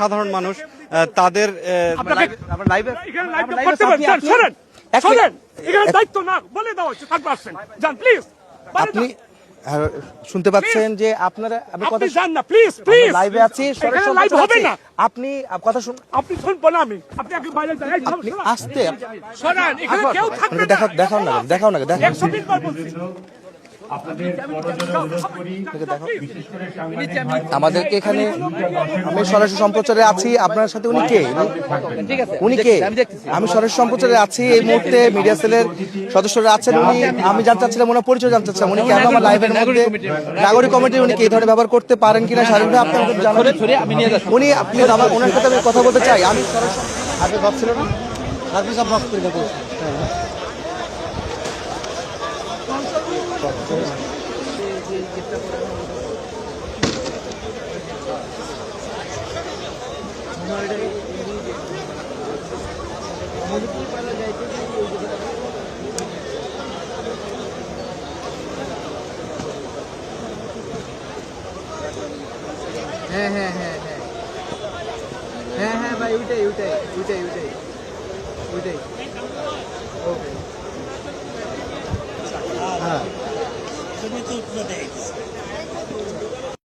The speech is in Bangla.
সাধারণ মানুষ তাদের আপনি- শুনতে পাচ্ছেন যে আপনারা আমি কথা না প্লিজ প্লিজ লাইভে আছি লাইভ হবে না। আপনি কথা শুন আপনি শুনবেন আমি। আপনি আগে বাইরে যান। আপনি আসতে শোনেন এখানে কেউ থাকবে না। দেখাও দেখাও না দেখাও না। দেখাও আমাদেরকে এখানে আমি সরাসরি সম্প্রচারে আছি। আপনার সাথে উনি কে? উনি কে? আমি সরাসরি সম্প্রচারে আছি। এই মুহূর্তে মিডিয়া সেলের সদস্যরা আছেন উনি। আমি জানতে চাচ্ছিলাম ওনার পরিচয় জানতে চাচ্ছিলাম। উনি কেন আমার লাইভের মধ্যে নাগরিক কমিটি উনি কি এই ধরনের ব্যবহার করতে পারেন কিনা স্বাধীনভাবে আপনি আমাদের জানাবেন। উনি প্লিজ আমার ওনার সাথে আমি কথা বলতে চাই। আমি সরাসরি আগে ভাবছিল না আপনি সব মাফ করে দেবো হ্যাঁ হ্যাঁ হ্যাঁ হ্যাঁ হ্যাঁ হ্যাঁ ভাই ওইটাই ওইটাই ওইটাই ওইটাই ওইটাই Tudo no